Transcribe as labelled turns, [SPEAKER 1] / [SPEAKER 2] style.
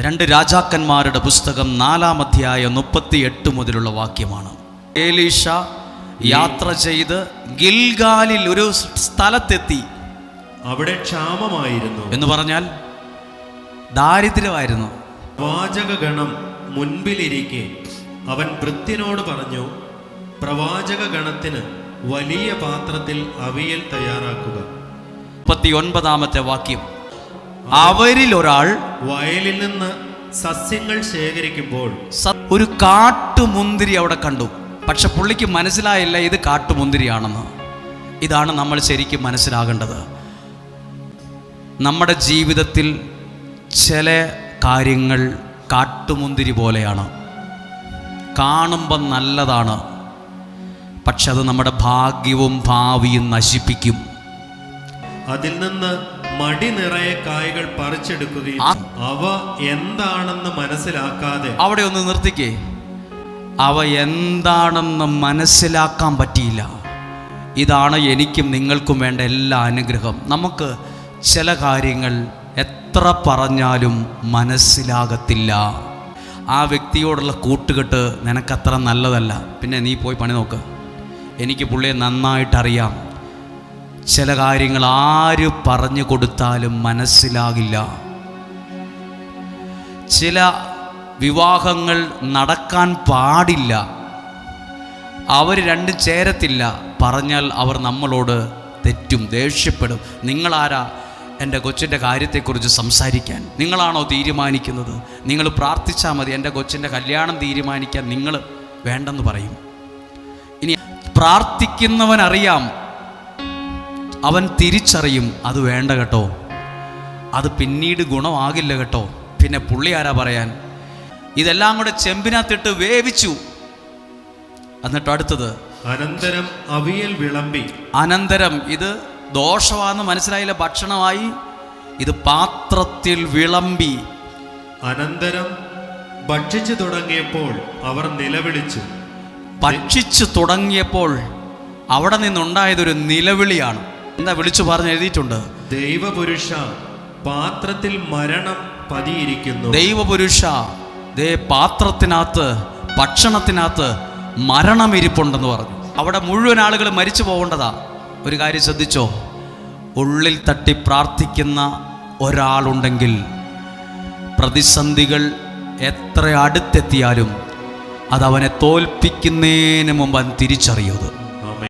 [SPEAKER 1] രണ്ട് രാജാക്കന്മാരുടെ പുസ്തകം നാലാം അധ്യായ മുപ്പത്തി എട്ട് മുതലുള്ള വാക്യമാണ്. ഏലീഷ യാത്ര ചെയ്ത് ഗിൽഗാലിൽ ഒരു സ്ഥലത്തെത്തി.
[SPEAKER 2] അവിടെ ക്ഷാമമായിരുന്നു.
[SPEAKER 1] എന്ന് പറഞ്ഞാൽ ദാരിദ്ര്യമായിരുന്നു.
[SPEAKER 2] വാചകഗണം മുൻപിലിരിക്കെ. അവൻ വൃത്തിനോട് പറഞ്ഞു പ്രവാചക ഗണത്തിന് വലിയ പാത്രത്തിൽ അവിയൽ തയ്യാറാക്കുക.
[SPEAKER 1] മുപ്പത്തി ഒൻപതാമത്തെ വാക്യം. അവരിൽ ഒരാൾ
[SPEAKER 2] വയലിൽ നിന്ന് സസ്യങ്ങൾ ശേഖരിക്കുമ്പോൾ
[SPEAKER 1] ഒരു കാട്ടുമുന്തിരി അവിടെ കണ്ടു. പക്ഷെ പുള്ളിക്ക് മനസ്സിലായില്ല ഇത് കാട്ടുമുന്തിരിയാണെന്ന്. ഇതാണ് നമ്മൾ ശരിക്കും മനസ്സിലാകേണ്ടത്. നമ്മുടെ ജീവിതത്തിൽ ചില കാര്യങ്ങൾ കാട്ടുമുന്തിരി പോലെയാണ്. കാണുമ്പം നല്ലതാണ്. പക്ഷെ അത് നമ്മുടെ ഭാഗ്യവും ഭാവിയും നശിപ്പിക്കും.
[SPEAKER 2] അതിൽ നിന്ന് മടി നിറയെ കായകൾ പറിച്ചെടുക്കുകയും അവ എന്താണെന്ന് മനസ്സിലാക്കാതെ
[SPEAKER 1] അവിടെ ഒന്ന് നിർത്തിക്കേ. അവ എന്താണെന്ന് മനസ്സിലാക്കാൻ പറ്റിയില്ല. ഇതാണ് എനിക്കും നിങ്ങൾക്കും വേണ്ട എല്ലാ അനുഗ്രഹം. നമുക്ക് ചില കാര്യങ്ങൾ എത്ര പറഞ്ഞാലും മനസ്സിലാകത്തില്ല. ആ വ്യക്തിയോടുള്ള കൂട്ടുകെട്ട് നിനക്കത്ര നല്ലതല്ല. പിന്നെ നീ പോയി പണി നോക്ക്. എനിക്ക് പുള്ളിയെ നന്നായിട്ടറിയാം. ചില കാര്യങ്ങൾ ആര് പറഞ്ഞു കൊടുത്താലും മനസ്സിലാകില്ല. ചില വിവാഹങ്ങൾ നടക്കാൻ പാടില്ല. അവർ രണ്ടും ചേരത്തില്ല. പറഞ്ഞാൽ അവർ നമ്മളോട് തെറ്റും ദേഷ്യപ്പെടും. നിങ്ങളാരാ എന്റെ കൊച്ചിന്റെ കാര്യത്തെക്കുറിച്ച് സംസാരിക്കാൻ? നിങ്ങളാണോ തീരുമാനിക്കുന്നത്? നിങ്ങൾ പ്രാർത്ഥിച്ചാൽ മതി എന്റെ കൊച്ചിന്റെ കല്യാണം തീരുമാനിക്കാൻ നിങ്ങൾ വേണ്ടെന്ന് പറയും. ഇനി പ്രാർത്ഥിക്കുന്നവനറിയാം അവൻ തിരിച്ചറിയും അത് വേണ്ട കേട്ടോ. അത് പിന്നീട് ഗുണമാകില്ല കേട്ടോ. പിന്നെ പുള്ളി ആരാ പറയാൻ? ഇതെല്ലാം കൂടെ ചെമ്പിനകത്തിട്ട് വേവിച്ചു. എന്നിട്ട് അടുത്തത്
[SPEAKER 2] അനന്തരം അവിയൽ വിളമ്പി.
[SPEAKER 1] അനന്തരം ഇത് ദോഷമാണെന്ന് മനസ്സിലായില്ല ഭക്ഷണമായി. ഇത് പാത്രത്തിൽ വിളമ്പി.
[SPEAKER 2] അനന്തരം ഭക്ഷിച്ചു തുടങ്ങിയപ്പോൾ അവർ നിലവിളിച്ചു.
[SPEAKER 1] ഭക്ഷിച്ചു തുടങ്ങിയപ്പോൾ അവിടെ നിന്നുണ്ടായതൊരു നിലവിളിയാണ്. എന്താ വിളിച്ചു പറഞ്ഞ് എഴുതിയിട്ടുണ്ട്.
[SPEAKER 2] ദൈവപുരുഷ പാത്രത്തിൽ മരണം പതിയിരിക്കുന്നു.
[SPEAKER 1] ദൈവപുരുഷ ദേ പാത്രത്തിനകത്ത് ഭക്ഷണത്തിനകത്ത് മരണം ഇരിപ്പുണ്ടെന്ന് പറഞ്ഞു. അവിടെ മുഴുവൻ ആളുകൾ മരിച്ചു പോകേണ്ടതാ. ഒരു കാര്യം ശ്രദ്ധിച്ചോ? ഉള്ളിൽ തട്ടി പ്രാർത്ഥിക്കുന്ന ഒരാളുണ്ടെങ്കിൽ പ്രതിസന്ധികൾ എത്ര അടുത്തെത്തിയാലും അതവനെ തോൽപ്പിക്കുന്നതിന് മുമ്പ് അവൻ തിരിച്ചറിയത്